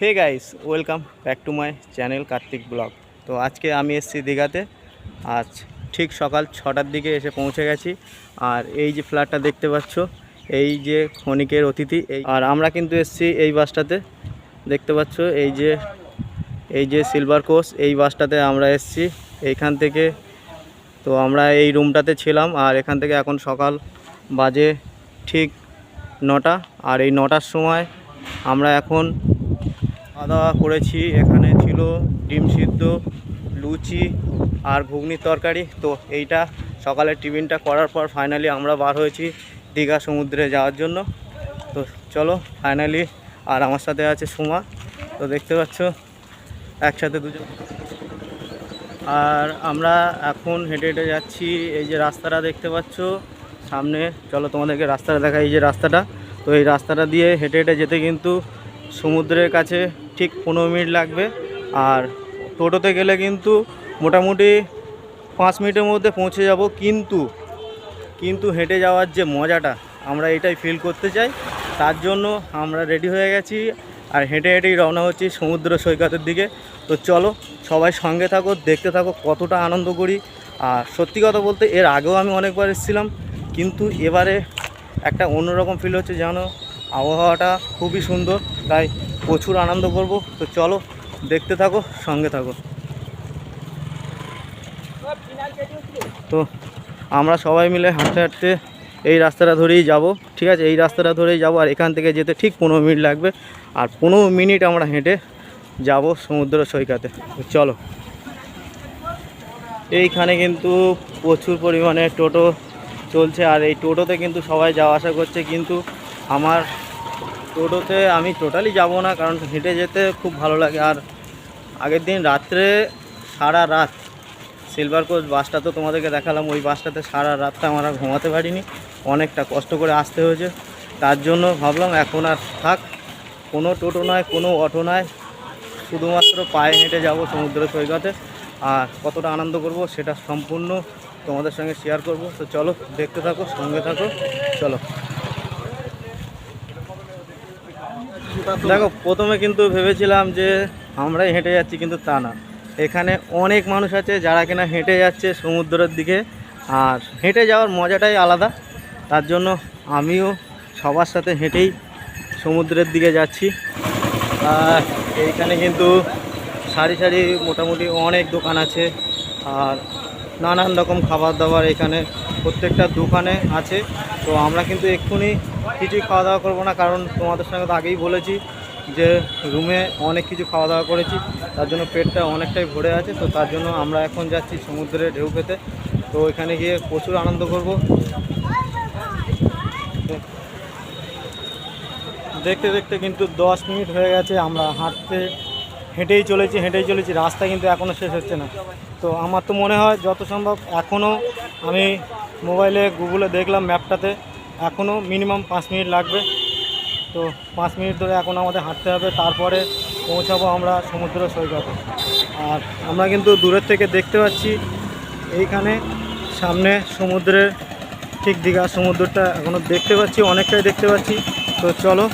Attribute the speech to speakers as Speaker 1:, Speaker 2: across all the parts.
Speaker 1: Hey guys welcome back to my channel Kartik blog তো আজকে আমি এসেছি দীঘাতে। আজ ঠিক সকাল ছটার দিকে এসে পৌঁছে গেছি। আর এই যে ফ্ল্যাটটা দেখতে পাচ্ছ, এই যে ক্ষণিকের অতিথি, এই আর আমরা কিন্তু এসেছি এই বাসটাতে। দেখতে পাচ্ছ, এই যে এই যে সিলভার কোর্স এই বাসটাতে আমরা এসেছি এইখান থেকে। তো আমরা এই রুমটাতে ছিলাম, আর এখান থেকে এখন সকাল বাজে ঠিক নটা। আর এই নটার সময় আমরা এখন খাওয়া দাওয়া করেছি। এখানে ছিল ডিম সিদ্ধ, লুচি আর ঘুগনির তরকারি। তো এইটা সকালের টিফিনটা করার পর ফাইনালি আমরা বার হয়েছি দীঘা সমুদ্রে যাওয়ার জন্য। তো চলো ফাইনালি আর আমার সাথে আছে সুমা। তো দেখতে পাচ্ছ, একসাথে দুজন। আর আমরা এখন হেঁটে হেঁটে যাচ্ছি, এই যে রাস্তাটা দেখতে পাচ্ছ। সামনে, চলো তোমাদেরকে রাস্তাটা দেখা এই যে রাস্তাটা। তো এই রাস্তাটা দিয়ে হেঁটে হেঁটে যেতে কিন্তু সমুদ্রের কাছে ঠিক পনেরো মিনিট লাগবে। আর টোটোতে গেলে কিন্তু মোটামুটি পাঁচ মিনিটের মধ্যে পৌঁছে যাব। কিন্তু কিন্তু হেঁটে যাওয়ার যে মজাটা, আমরা এটাই ফিল করতে চাই। তার জন্য আমরা রেডি হয়ে গেছি আর হেঁটে হেঁটেই রওনা হচ্ছি সমুদ্র সৈকতের দিকে। তো চলো, সবাই সঙ্গে থাকো, দেখতে থাকো কতটা আনন্দ করি। আর সত্যি কথা বলতে, এর আগেও আমি অনেকবার এসেছিলাম, কিন্তু এবারে একটা অন্যরকম ফিল হচ্ছে যেন আবহাওয়াটা খুবই সুন্দর, তাই প্রচুর আনন্দ করব। তো চলো, দেখতে থাকো, সঙ্গে থাকো। তো আমরা সবাই মিলে হাঁটতে হাঁটতে এই রাস্তাটা ধরেই যাব, ঠিক আছে? এই রাস্তাটা ধরেই যাব, আর এখান থেকে যেতে ঠিক পনেরো মিনিট লাগবে। আর পনেরো মিনিট আমরা হেঁটে যাব সমুদ্র সৈকতে। চলো। এইখানে কিন্তু প্রচুর পরিমাণে টোটো চলছে, আর এই টোটোতে কিন্তু সবাই যাওয়া আসা করছে, কিন্তু আমার টোটোতে আমি টোটালি যাব না, কারণ হেঁটে যেতে খুব ভালো লাগে। আর আগের দিন রাত্রে সারা রাত সিলভার কোচ বাসটা তো তোমাদেরকে দেখালাম, ওই বাসটাতে সারা রাতটা আমরা ঘুমাতে পারিনি। অনেকটা কষ্ট করে আসতে হয়েছে। তার জন্য ভাবলাম এখন আর থাক, কোনো টোটো নয়, কোনো অটো নয়, শুধুমাত্র পায়ে হেঁটে যাব সমুদ্র সৈকতে। আর কতটা আনন্দ করব সেটা সম্পূর্ণ তোমাদের সঙ্গে শেয়ার করব। তো চলো, দেখতে থাকো, সঙ্গে থাকো, চলো। দেখো, প্রথমে কিন্তু ভেবেছিলাম যে আমরাই হেঁটে যাচ্ছি, কিন্তু তা না। এখানে অনেক মানুষ আছে যারা কিনা হেঁটে যাচ্ছে সমুদ্রের দিকে, আর হেঁটে যাওয়ার মজাটাই আলাদা। তার জন্য আমিও সবার সাথে হেঁটেই সমুদ্রের দিকে যাচ্ছি। আর এইখানে কিন্তু সারি সারি মোটামুটি অনেক দোকান আছে, আর নানান রকম খাবার দাবার এখানে প্রত্যেকটা দোকানে আছে। তো আমরা কিন্তু এক্ষুনি কিছুই খাওয়া দাওয়া করব না, কারণ তোমাদের সঙ্গে তো আগেই বলেছি যে রুমে অনেক কিছু খাওয়া দাওয়া করেছি, তার জন্য পেটটা অনেকটাই ভরে আছে, তো তার জন্য আমরা এখন যাচ্ছি সমুদ্রে ঢেউ খেতে তো এখানে গিয়ে প্রচুর আনন্দ করব। দেখতে দেখতে কিন্তু দশ মিনিট হয়ে গেছে, আমরা হাঁটতে, হেঁটেই চলেছি হেঁটেই চলেছি, রাস্তা কিন্তু এখনও শেষ হচ্ছে না। তো আমার তো মনে হয় যত সম্ভব এখনও আমি মোবাইলে, গুগলে দেখলাম ম্যাপটাতে এখনও মিনিমাম পাঁচ মিনিট লাগবে। তো পাঁচ মিনিট ধরে এখন আমাদের হাঁটতে হবে, তারপরে পৌঁছাবো আমরা সমুদ্র সৈকতে। আর আমরা কিন্তু দূরের থেকে দেখতে পাচ্ছি, এইখানে সামনে সমুদ্রের ঠিক দীঘা সমুদ্রটা এখনও দেখতে পাচ্ছি, অনেকটাই দেখতে পাচ্ছি। তো চলো,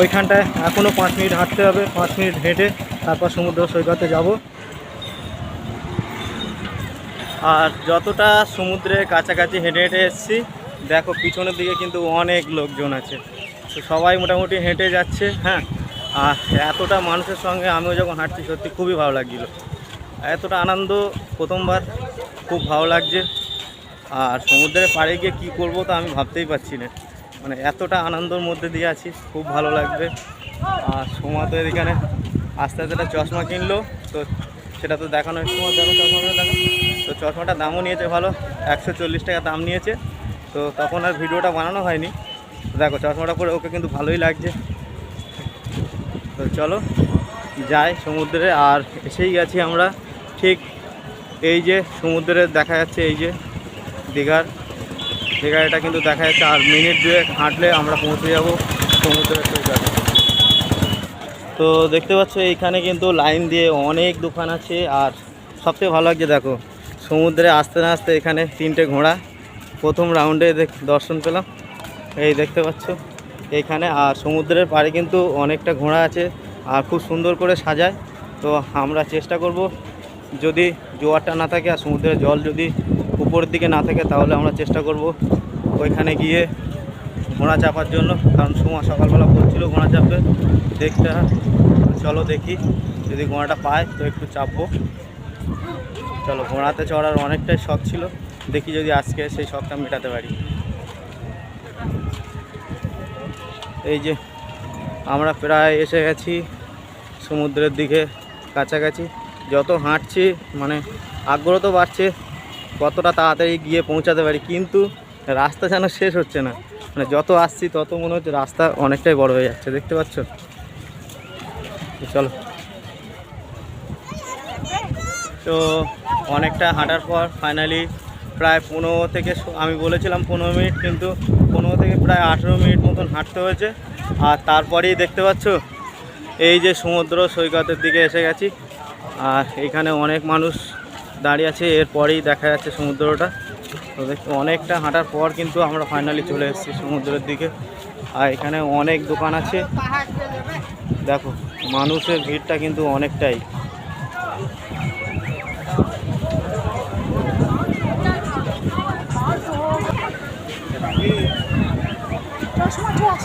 Speaker 1: ওইখানটায় এখনও পাঁচ মিনিট হাঁটতে হবে, পাঁচ মিনিট হেঁটে তারপর সমুদ্র সৈকতে যাব। আর যতটা সমুদ্রের কাছাকাছি হেঁটে হেঁটে এসেছি দেখো, পিছনের দিকে কিন্তু অনেক লোকজন আছে। তো সবাই মোটামুটি হেঁটে যাচ্ছে হ্যাঁ? আর এতটা মানুষের সঙ্গে আমিও যখন হাঁটছি, সত্যি খুবই ভালো লাগছিল। এতটা আনন্দ প্রথমবার, খুব ভালো লাগছে। আর সমুদ্রের পাড়ে গিয়ে কী করব তো আমি ভাবতেই পারছি না। মানে এতটা আনন্দর মধ্যে দিয়ে আছি, খুব ভালো লাগবে। আর সোমা তো এখানে আস্তে আস্তে একটা চশমা কিনলো, তো সেটা তো দেখানো সময়, দেখো চশমাটা দেখো তো চশমাটার দামও নিয়েছে ভালো, একশো চল্লিশ টাকা দাম নিয়েছে। তো তখন আর ভিডিওটা বানানো হয়নি। দেখো, চশমাটা পরে ওকে কিন্তু ভালোই লাগছে। তো চলো, যাই সমুদ্রে, আর এসেই গেছি আমরা। ঠিক এই যে সমুদ্রে দেখা যাচ্ছে, এই যে দীঘার। দীঘার এটা কিন্তু দেখা যাচ্ছে, আর মিনিট দুয়েক হাঁটলে আমরা পৌঁছে যাব সমুদ্রের তো দেখতে পাচ্ছ, এইখানে কিন্তু লাইন দিয়ে অনেক দোকান আছে, আর সবথেকে ভালো লাগছে, দেখো, সমুদ্রে আসতে না আসতে এখানে তিনটে ঘোড়া। প্রথম রাউন্ডে দেখ, দর্শন পেলাম। এই দেখতে পাচ্ছ এইখানে আর সমুদ্রের পাড়ে কিন্তু অনেকটা ঘোড়া আছে, আর খুব সুন্দর করে সাজায়। তো আমরা চেষ্টা করব, যদি জোয়ারটা না থাকে আর সমুদ্রের জল যদি উপরের দিকে না থাকে, তাহলে আমরা চেষ্টা করব ওইখানে গিয়ে ঘোড়া চাপার জন্য। কারণ সময় সকালবেলা বলছিল ঘোড়া চাপবে। দেখতে চলো দেখি, যদি ঘোড়াটা পায় তো একটু চাপবো। চলো, ঘোড়াতে চড়ার অনেকটাই শখ ছিল। দেখি যদি আজকে সেই শখটা মেটাতে পারি। এই যে আমরা প্রায় এসে গেছি সমুদ্রের দিকে কাছাকাছি। যত হাঁটছি মানে আগ্রহ তো বাড়ছে কতটা তাড়াতাড়ি গিয়ে পৌঁছাতে পারি, কিন্তু রাস্তা যেন শেষ হচ্ছে না। মানে যত আসছি, তত মনে হচ্ছে রাস্তা অনেকটাই বড় হয়ে যাচ্ছে, দেখতে পাচ্ছ? চলো। তো অনেকটা হাঁটার পর ফাইনালি প্রায় পনেরো থেকে আমি বলেছিলাম পনেরো মিনিট, কিন্তু পনেরো থেকে প্রায় আঠেরো মিনিট মতন হাঁটতে হয়েছে। আর তারপরেই দেখতে পাচ্ছ, এই যে সমুদ্র সৈকতের দিকে এসে গেছি। আর এখানে অনেক মানুষ দাঁড়িয়ে আছে, এরপরেই দেখা যাচ্ছে সমুদ্রটা। তো অনেকটা হাঁটার পর কিন্তু আমরা ফাইনালি চলে এসেছি সমুদ্রের দিকে। আর এখানে অনেক দোকান আছে। দেখো, মানুষের ভিড়টা কিন্তু অনেকটাই।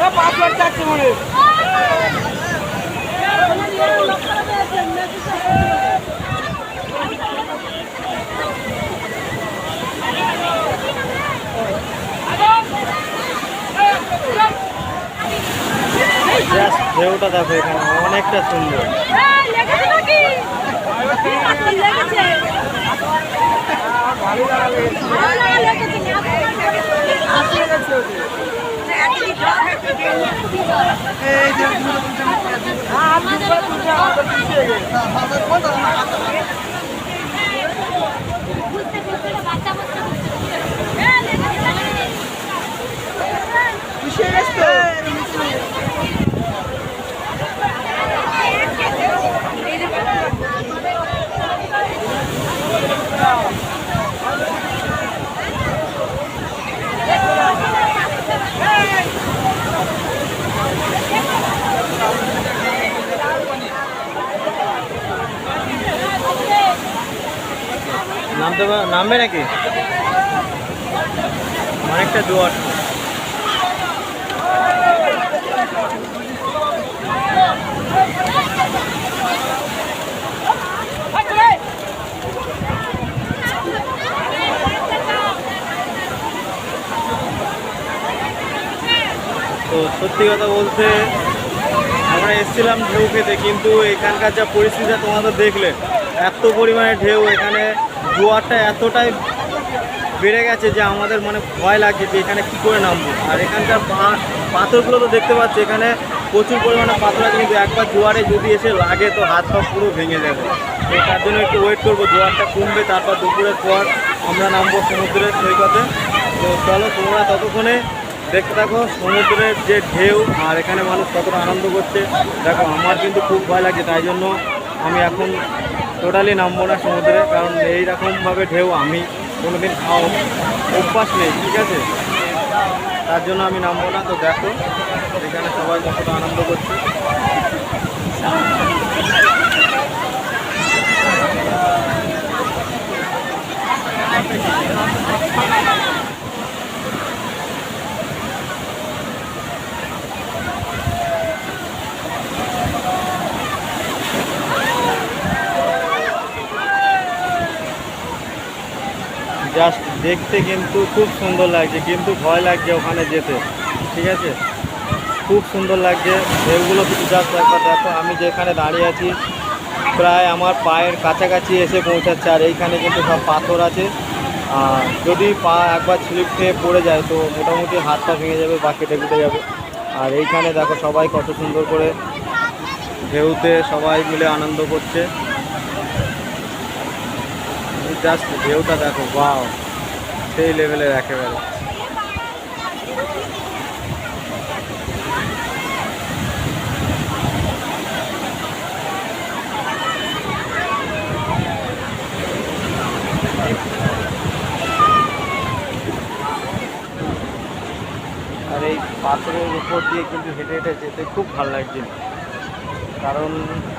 Speaker 2: মনে
Speaker 1: ঢেউটা দেখো এখানে অনেকটা সুন্দর। নামতে নামবে নাকি? অনেকটা জোয়ার তো সত্যি কথা বলতে, আমরা এসেছিলাম ঢেউ খেতে, কিন্তু এখানকার যা পরিস্থিতি তোমাদের দেখলে, এত পরিমাণে ঢেউ, এখানে জোয়ারটা এতটাই বেড়ে গেছে যে আমাদের মানে ভয় লাগছে যে এখানে কী করে নামবো। আর এখানকার পাথরগুলো তো দেখতে পাচ্ছি, এখানে প্রচুর পরিমাণে পাথর আছে, কিন্তু একবার জোয়ারে যদি এসে লাগে তো হাত পা পুরো ভেঙে যাবে। তো তার জন্য একটু ওয়েট করব, জোয়ারটা কমবে, তারপর দুপুরের পর আমরা নামবো সমুদ্রের সৈকতে। তো চলো তোমরা ততক্ষণে দেখতে থাকো, সমুদ্রের যে ঢেউ, আর এখানে মানুষ কতটা আনন্দ করছে। দেখো, আমার কিন্তু খুব ভয় লাগছে, তাই জন্য আমি এখন টোটালি নামবো না সমুদ্রে, কারণ এইরকমভাবে ঢেউ আমি কোনোদিন খাওয়া অভ্যাস নেই, ঠিক আছে? তার জন্য আমি নামবো না, তো দেখো, এখানে সবাই কতটা আনন্দ করছে। জাস্ট দেখতে কিন্তু খুব সুন্দর লাগছে, কিন্তু ভয় লাগছে ওখানে যেতে, ঠিক আছে? খুব সুন্দর লাগছে ঢেউগুলো কিন্তু জাস্ট একবার দেখো, আমি যেখানে দাঁড়িয়ে আছি, প্রায় আমার পায়ের কাছাকাছি এসে পৌঁছাচ্ছে, আর এইখানে কিন্তু সব পাথর আছে। আর যদি পা একবার স্লিপ খেয়ে পড়ে যায়, তো মোটামুটি হাত পা ভেঙে যাবে, বা কুটে যাবে। আর এইখানে দেখো সবাই কত সুন্দর করে ঢেউতে সবাই মিলে আনন্দ করছে। জাস্ট ঢেউটা দেখো বাও সেই লেভেলের একেবারে। আর এই পাথরের উপর দিয়ে কিন্তু হেঁটে হেঁটে যেতে খুব ভালো লাগছিল। কারণ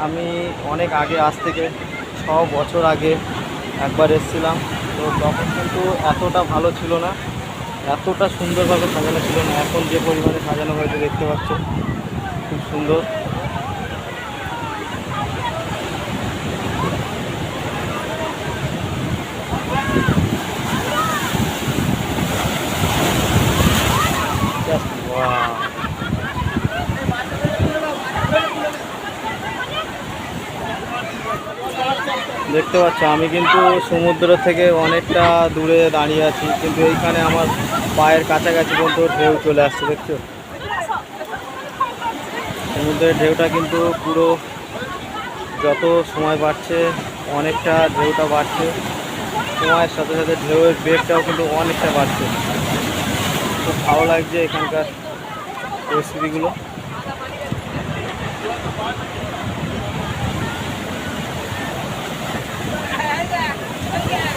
Speaker 1: আমি অনেক আগে, আজ থেকে ছ বছর আগে একবার এসেছিলাম, তো তখন কিন্তু এতটা ভালো ছিল না, এতটা সুন্দরভাবে সাজানো ছিল না। এখন যে পরিমাণে সাজানো হয়েছে দেখতে পাচ্ছ খুব সুন্দর। দেখতে পাচ্ছ, আমি কিন্তু সমুদ্র থেকে অনেকটা দূরে দাঁড়িয়ে আছি, কিন্তু এইখানে আমার পায়ের কাছাকাছি পর্যন্ত ঢেউ চলে আসছে, দেখছ? সমুদ্রের ঢেউটা কিন্তু পুরো যত সময় বাড়ছে, অনেকটা ঢেউটা বাড়ছে, সময়ের সাথে সাথে ঢেউয়ের বেগটাও কিন্তু অনেকটা বাড়ছে। খুব ভালো লাগছে এখানকার পরিস্থিতিগুলো। Okay.